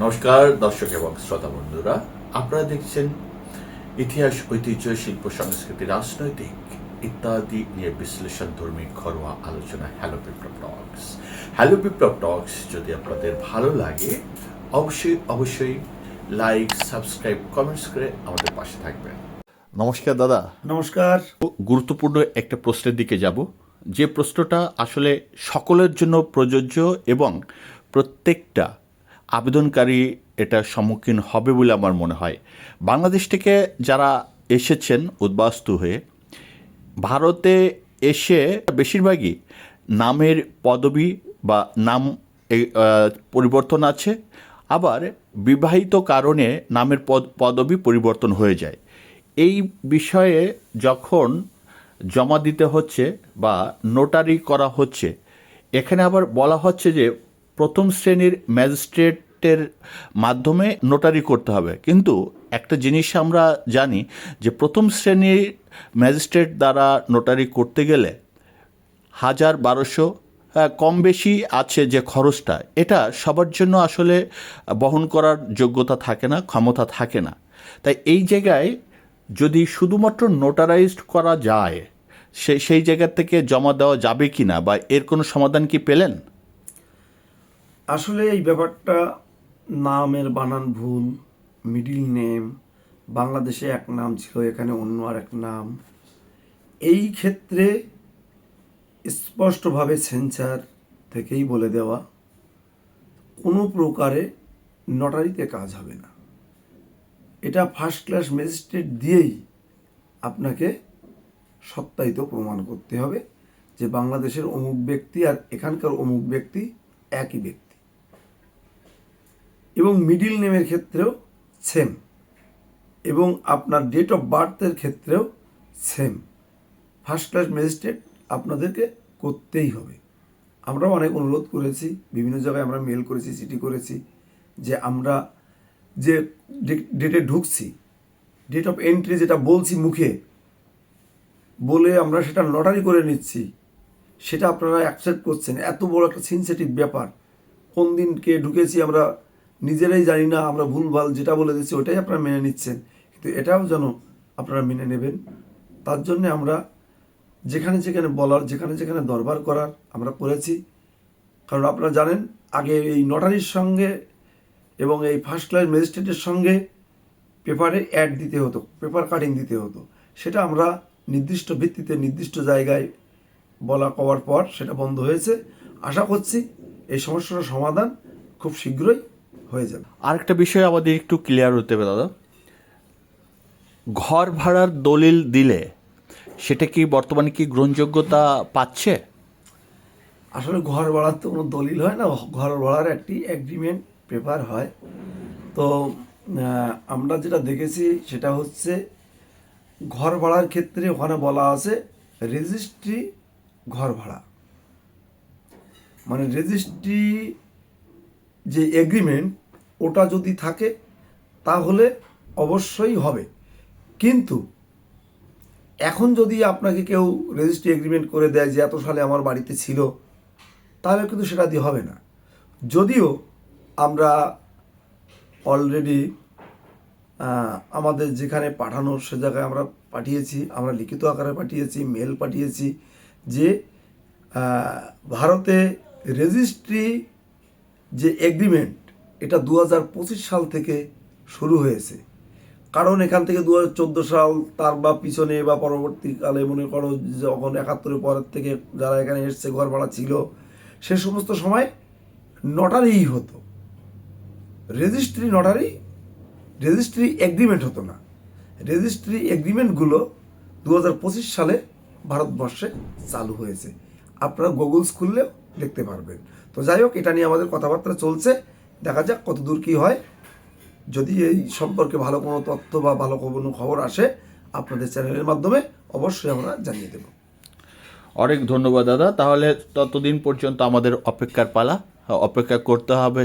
নমস্কার দর্শক এবং শ্রোতা বন্ধুরা আপনারা দেখছেন ইতিহাস ঐতিহ্য শিল্প সংস্কৃতি রাজনৈতিক ইত্যাদি নিয়ে বিশ্লেষণ ধর্মী ঘরোয়া আলোচনা হ্যালো বিপ্লব টক্স হ্যালো বিপ্লব টক্স যদি আপনাদের ভালো লাগে অবশ্যই অবশ্যই লাইক সাবস্ক্রাইব কমেন্টস করে আমাদের পাশে থাকবেন। নমস্কার দাদা। নমস্কার। গুরুত্বপূর্ণ একটা প্রশ্নের দিকে যাব। যে প্রশ্নটা আসলে সকলের জন্য প্রযোজ্য এবং প্রত্যেকটা আবেদনকারী এটা সম্মুখীন হবে বলে আমার মনে হয়। বাংলাদেশ থেকে যারা এসেছেন উদ্বাস্তু হয়ে, ভারতে এসে বেশিরভাগই নামের পদবি বা নাম পরিবর্তন আছে, আবার বিবাহিত কারণে নামের পদ, পদবি পরিবর্তন হয়ে যায়। এই বিষয়ে যখন জমা দিতে হচ্ছে বা নোটারি করা হচ্ছে, এখানে আবার বলা হচ্ছে যে প্রথম শ্রেণির ম্যাজিস্ট্রেটের মাধ্যমে নোটারি করতে হবে। কিন্তু একটা জিনিস আমরা জানি যে প্রথম শ্রেণির ম্যাজিস্ট্রেট দ্বারা নোটারি করতে গেলে হাজার বারোশো কম বেশি আছে যে খরচটা। এটা সবার জন্য আসলে বহন করার যোগ্যতা থাকে না, ক্ষমতা থাকে না। তাই এই জায়গায় যদি শুধুমাত্র নোটারাইজড করা যায় সেই সেই জায়গা থেকে জমা দেওয়া যাবে কি না বা এর কোনো সমাধান কি পেলেন? আসলে এই ব্যাপারটা নামের বানান ভুল মিডিল নেম বাংলাদেশে এক নাম ছিল, এখানে অন্য আর এক নাম। এই ক্ষেত্রে স্পষ্টভাবে সেন্সার থেকেই বলে দেওয়া, কোনো প্রকারে নটারিতে কাজ হবে না। এটা ফার্স্ট ক্লাস ম্যাজিস্ট্রেট দিয়েই আপনাকে সত্যায়িত প্রমাণ করতে হবে যে বাংলাদেশের অমুক ব্যক্তি আর এখানকার অমুক ব্যক্তি একই ব্যক্তি। এবং মিডিল নেমের ক্ষেত্রেও সেম এবং আপনার ডেট অফ বার্থের ক্ষেত্রেও সেম ফার্স্ট ক্লাস ম্যাজিস্ট্রেট আপনাদেরকে করতেই হবে। আমরাও অনেক অনুরোধ করেছি, বিভিন্ন জায়গায় আমরা মেল করেছি, চিঠি করেছি যে আমরা যে ডেটে ঢুকছি ডেট অফ এন্ট্রি যেটা বলছি মুখে, বলে আমরা সেটা লটারি করে নিচ্ছি, সেটা আপনারা অ্যাকসেপ্ট করছেন। এত বড় একটা সেন্সিটিভ ব্যাপার। কোন দিন কে ঢুকেছি আমরা নিজেরাই জানি না, আমরা ভুলভাল যেটা বলে দিচ্ছি ওটাই আপনারা মেনে নিচ্ছেন। কিন্তু এটাও যেন আপনারা মেনে নেবেন। তার জন্য আমরা যেখানে যেখানে বলার, যেখানে যেখানে দরবার করার আমরা করেছি। কারণ আপনারা জানেন, আগে এই নটারির সঙ্গে এবং এই ফার্স্ট ক্লাস ম্যাজিস্ট্রেটের সঙ্গে পেপারে অ্যাড দিতে হতো, পেপার কাটিং দিতে হতো। সেটা আমরা নির্দিষ্ট ভিত্তিতে, নির্দিষ্ট জায়গায় বলা, কওয়ার পর সেটা বন্ধ হয়েছে। আশা করছি এই সমস্যার সমাধান খুব শীঘ্রই হয়ে যাবে। আরেকটা বিষয় আমাদের একটু ক্লিয়ার হতে হবে দাদা। ঘর ভাড়ার দলিল দিলে সেটা কি বর্তমানে কি গ্রহণযোগ্যতা পাচ্ছে? আসলে ঘর ভাড়ার তো কোনো দলিল হয় না। ঘর ভাড়ার একটি এগ্রিমেন্ট পেপার হয়। তো আমরা যেটা দেখেছি সেটা হচ্ছে ঘর ভাড়ার ক্ষেত্রে ওখানে বলা আছে রেজিস্ট্রি ঘর ভাড়া। মানে রেজিস্ট্রি যে এগ্রিমেন্ট ওটা যদি থাকে, তাহলে অবশ্যই হবে। কিন্তু এখন যদি আপনাকে কেউ রেজিস্ট্রি এগ্রিমেন্ট করে দেয় যে এত সালে আমার বাড়িতে ছিল, তাহলে কিন্তু সেটা দিয়ে হবে না। যদিও আমরা অলরেডি আমাদের যেখানে পাঠানোর সে জায়গায় আমরা পাঠিয়েছি, আমরা লিখিত আকারে পাঠিয়েছি মেল পাঠিয়েছি যে ভারতে রেজিস্ট্রি যে এগ্রিমেন্ট এটা দু হাজার পঁচিশ সাল থেকে শুরু হয়েছে। কারণ এখান থেকে দু হাজার চোদ্দ সাল তার বা পিছনে বা পরবর্তীকালে মনে করো যখন একাত্তরের পরের থেকে যারা এখানে এসছে ঘর ভাড়া ছিল, সে সমস্ত সময় নটারিই হতো। রেজিস্ট্রি নটারি রেজিস্ট্রি এগ্রিমেন্ট হতো না। রেজিস্ট্রি এগ্রিমেন্টগুলো দু হাজার পঁচিশ সালে ভারতবর্ষে চালু হয়েছে। আপনারা গুগলস খুললেও দেখতে পারবেন। তো যাই হোক, এটা নিয়ে আমাদের কথাবার্তা চলছে। দেখা যাক কতদূর কী হয়। যদি এই সম্পর্কে ভালো কোনো তথ্য বা ভালো কোনো খবর আসে, আপনাদের চ্যানেলের মাধ্যমে অবশ্যই আমরা জানিয়ে দেব। অনেক ধন্যবাদ দাদা। তাহলে ততদিন পর্যন্ত আমাদের অপেক্ষার পালা। অপেক্ষা করতে হবে।